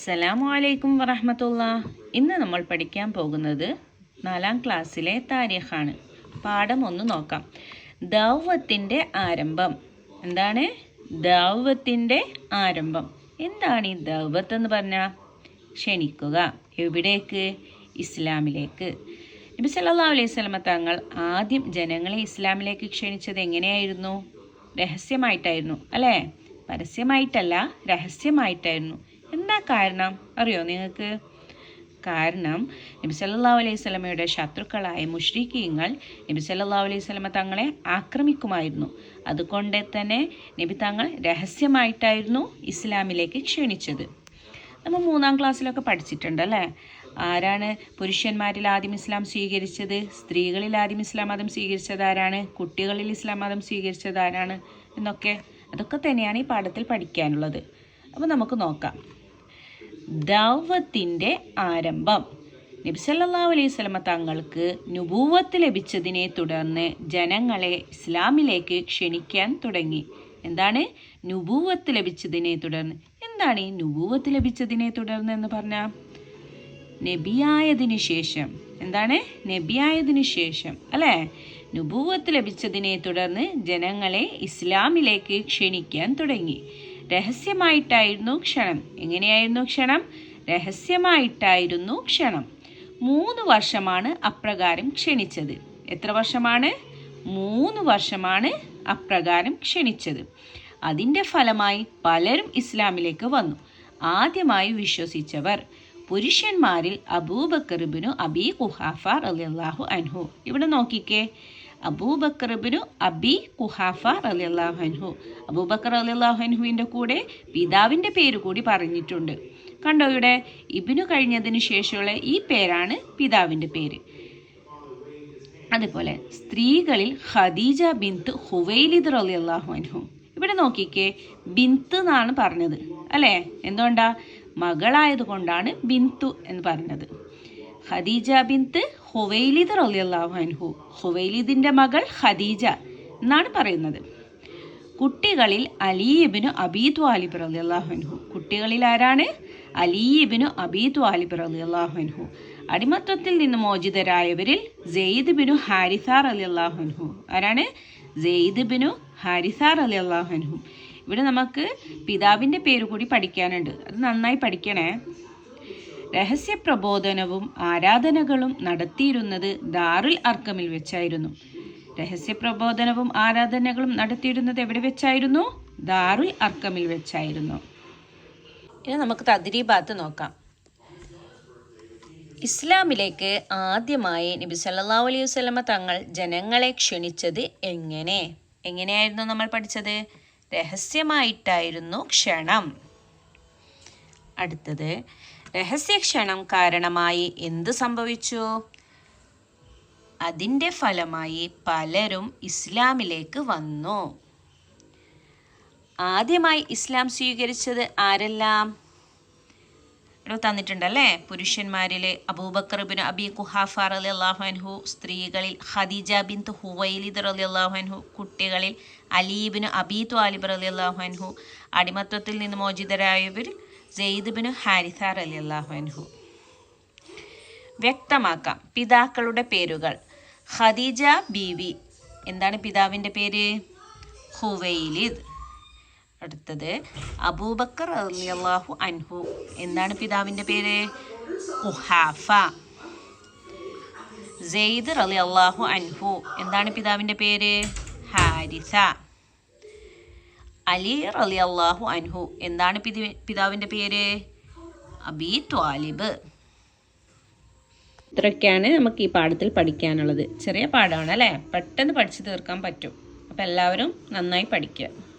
അസ്സലാമു അലൈക്കും വറഹമത്തുള്ള. ഇന്ന് നമ്മൾ പഠിക്കാൻ പോകുന്നത് നാലാം ക്ലാസ്സിലെ താരിഖാണ്. പാഠം ഒന്ന് നോക്കാം. ദൗവത്തിന്റെ ആരംഭം. എന്താണ്? ദൗവത്തിന്റെ ആരംഭം. എന്താണ് ഈ ദൗവത്ത് എന്ന് പറഞ്ഞാൽ ക്ഷണിക്കുക. എവിടേക്ക്? ഇസ്ലാമിലേക്ക്. നബി സല്ലാ അലൈഹി സ്വലമ തങ്ങൾ ആദ്യം ജനങ്ങളെ ഇസ്ലാമിലേക്ക് ക്ഷണിച്ചത് എങ്ങനെയായിരുന്നു? രഹസ്യമായിട്ടായിരുന്നു അല്ലേ? പരസ്യമായിട്ടല്ല രഹസ്യമായിട്ടായിരുന്നു. എന്താ കാരണം? അറിയോ നിങ്ങൾക്ക്? കാരണം നബി സല്ലാ അലൈഹി സ്വലമയുടെ ശത്രുക്കളായ മുഷ്രിഖീങ്ങൾ നബി സല്ലാ അലൈഹി സ്വലമ തങ്ങളെ ആക്രമിക്കുമായിരുന്നു. അതുകൊണ്ട് തന്നെ നബി തങ്ങൾ രഹസ്യമായിട്ടായിരുന്നു ഇസ്ലാമിലേക്ക് ക്ഷണിച്ചത്. നമ്മൾ മൂന്നാം ക്ലാസ്സിലൊക്കെ പഠിച്ചിട്ടുണ്ട് അല്ലേ? ആരാണ് പുരുഷന്മാരിൽ ആദ്യം ഇസ്ലാം സ്വീകരിച്ചത്? സ്ത്രീകളിൽ ആദ്യം ഇസ്ലാം മതം സ്വീകരിച്ചത് ആരാണ്? കുട്ടികളിൽ ഇസ്ലാം മതം സ്വീകരിച്ചത് ആരാണ്? എന്നൊക്കെ. അതൊക്കെ തന്നെയാണ് ഈ പാഠത്തിൽ പഠിക്കാനുള്ളത്. അപ്പോൾ നമുക്ക് നോക്കാം. ദൗവത്തിന്റെ ആരംഭം. നബി സല്ലല്ലാഹു അലൈഹി സ്വലമ തങ്ങൾക്ക് നുപൂവത്ത് ലഭിച്ചതിനെ തുടർന്ന് ജനങ്ങളെ ഇസ്ലാമിലേക്ക് ക്ഷണിക്കാൻ തുടങ്ങി. എന്താണ്? നുപൂവത്ത് ലഭിച്ചതിനെ തുടർന്ന്. എന്താണ് ഈ നുപൂവത്ത് ലഭിച്ചതിനെ തുടർന്ന് എന്ന് പറഞ്ഞാൽ നബിയായതിനു ശേഷം. എന്താണ്? നബിയായതിനു ശേഷം. അല്ലേ? നുപൂവത്ത് ലഭിച്ചതിനെ തുടർന്ന് ജനങ്ങളെ ഇസ്ലാമിലേക്ക് ക്ഷണിക്കാൻ തുടങ്ങി. രഹസ്യമായിട്ടായിരുന്നു ക്ഷണം. എങ്ങനെയായിരുന്നു ക്ഷണം? രഹസ്യമായിട്ടായിരുന്നു ക്ഷണം. മൂന്ന് വർഷമാണ് അപ്രകാരം ക്ഷണിച്ചത്. എത്ര വർഷമാണ്? മൂന്ന് വർഷമാണ് അപ്രകാരം ക്ഷണിച്ചത്. അതിന്റെ ഫലമായി പലരും ഇസ്ലാമിലേക്ക് വന്നു. ആദ്യമായി വിശ്വസിച്ചവർ പുരുഷന്മാരിൽ അബൂബക്കറിബിനു അബി കുഹാഫ അലിയാഹു അൻഹു. ഇവിടെ നോക്കിക്കേ. അബൂബക്കറിബിനു അബി കുഹാഫ അലി അൻഹു. അബൂബക്കർ അലി അൻഹുവിന്റെ കൂടെ പിതാവിന്റെ പേര് കൂടി പറഞ്ഞിട്ടുണ്ട്. കണ്ടോ ഇവിടെ? ഇബിനു കഴിഞ്ഞതിന് ശേഷമുള്ള ഈ പേരാണ് പിതാവിന്റെ പേര്. അതുപോലെ സ്ത്രീകളിൽ ഖദീജ ബിന്ത് ഹുവൈലിദ് റലിയല്ലാഹു അൻഹു. ഇവിടെ നോക്കിക്കേ ബിന്ത് എന്നാണ് പറഞ്ഞത്. അല്ലേ? എന്തുകൊണ്ടാ? മകളായത് കൊണ്ടാണ് ബിന്തു എന്ന് പറഞ്ഞത്. ഖദീജ ബിന്ത് ഹുവൈലിദ് റലിയല്ലാഹു അൻഹു. ഹുവൈലിദിന്റെ മകൾ ഖദീജ എന്നാണ് പറയുന്നത്. കുട്ടികളിൽ അലീബിനു അബീ ത്വാലിബ് റളിയല്ലാഹു അൻഹു. കുട്ടികളിൽ ആരാണ്? അലീബിനു അബീ ത്വാലിബ് റളിയല്ലാഹു അൻഹു. അടിമത്വത്തിൽ നിന്ന് മോചിതരായവരിൽ സെയ്ദ് ബിനു ഹാരിസ അലി അള്ളാഹുൻഹു ആരാണ്? സെയ്ദ് ബിനു ഹാരിസ അലി അള്ളാഹുൻഹു ഇവിടെ നമുക്ക് പിതാവിന്റെ പേര് കൂടി പഠിക്കാനുണ്ട്. അത് നന്നായി പഠിക്കണേ. രഹസ്യ പ്രബോധനവും ആരാധനകളും നടത്തിയിരുന്നത് ദാറുൽ അർക്കമിൽ വെച്ചായിരുന്നു. രഹസ്യ പ്രബോധനവും ആരാധനകളും നടത്തിയിരുന്നത് എവിടെ വെച്ചായിരുന്നു? ദാറുൽ അർക്കമിൽ വെച്ചായിരുന്നു. ഇനി നമുക്ക് തദ്രീബാത്ത് നോക്കാം. ഇസ്ലാമിലേക്ക് ആദ്യമായി നബി സല്ലല്ലാഹു അലൈഹി വസല്ലമ തങ്ങൾ ജനങ്ങളെ ക്ഷണിച്ചത് എങ്ങനെ? എങ്ങനെയായിരുന്നു നമ്മൾ പഠിച്ചത്? രഹസ്യമായിട്ടായിരുന്നു ക്ഷണം. അടുത്തത് രഹസ്യക്ഷണം കാരണമായി എന്ത് സംഭവിച്ചു? അതിന്റെ ഫലമായി പലരും ഇസ്ലാമിലേക്ക് വന്നു. ആദ്യമായി ഇസ്ലാം സ്വീകരിച്ചത് ആരെല്ലാം? തന്നിട്ടുണ്ടല്ലേ? പുരുഷന്മാരിലെ Abu Bakr bin Abi Quhafa Ali അള്ളാഹുഹു സ്ത്രീകളിൽ ഖദീജ ബിൻ ഹുവൈലിദ് അലി അള്ളാഹുഹു കുട്ടികളിൽ അലീബിന് അബി ത്വാലിബ് അലി അള്ളാഹുഹു അടിമത്വത്തിൽ നിന്ന് മോചിതരായവർ സെയ്ദ് ബിൻ ഹാരിസാർ അലി അള്ളാഹുഹു വ്യക്തമാക്കാം. പിതാക്കളുടെ പേരുകൾ. ഖദീജ ബീവി. എന്താണ് പിതാവിന്റെ പേര്? ഹുവൈലിദ് അടുത്തത് അബൂബക്കർ അള്ളാഹു അൻഹു. എന്താണ് പിതാവിന്റെ പേര്? കുഹാഫ സെയ്ദ് അലി അള്ളാഹു അൻഹു. എന്താണ് പിതാവിന്റെ പേര്? ഹാരിസ. അലി റലി അള്ളാഹു അൻഹു. എന്താണ് പിതി പിതാവിന്റെ പേര്? അബി ത്വാലിബ്. ഇത്രയൊക്കെയാണ് നമുക്ക് ഈ പാഠത്തിൽ പഠിക്കാനുള്ളത്. ചെറിയ പാഠമാണ് അല്ലേ? പെട്ടെന്ന് പഠിച്ചു തീർക്കാൻ പറ്റും. അപ്പം എല്ലാവരും നന്നായി പഠിക്കുക.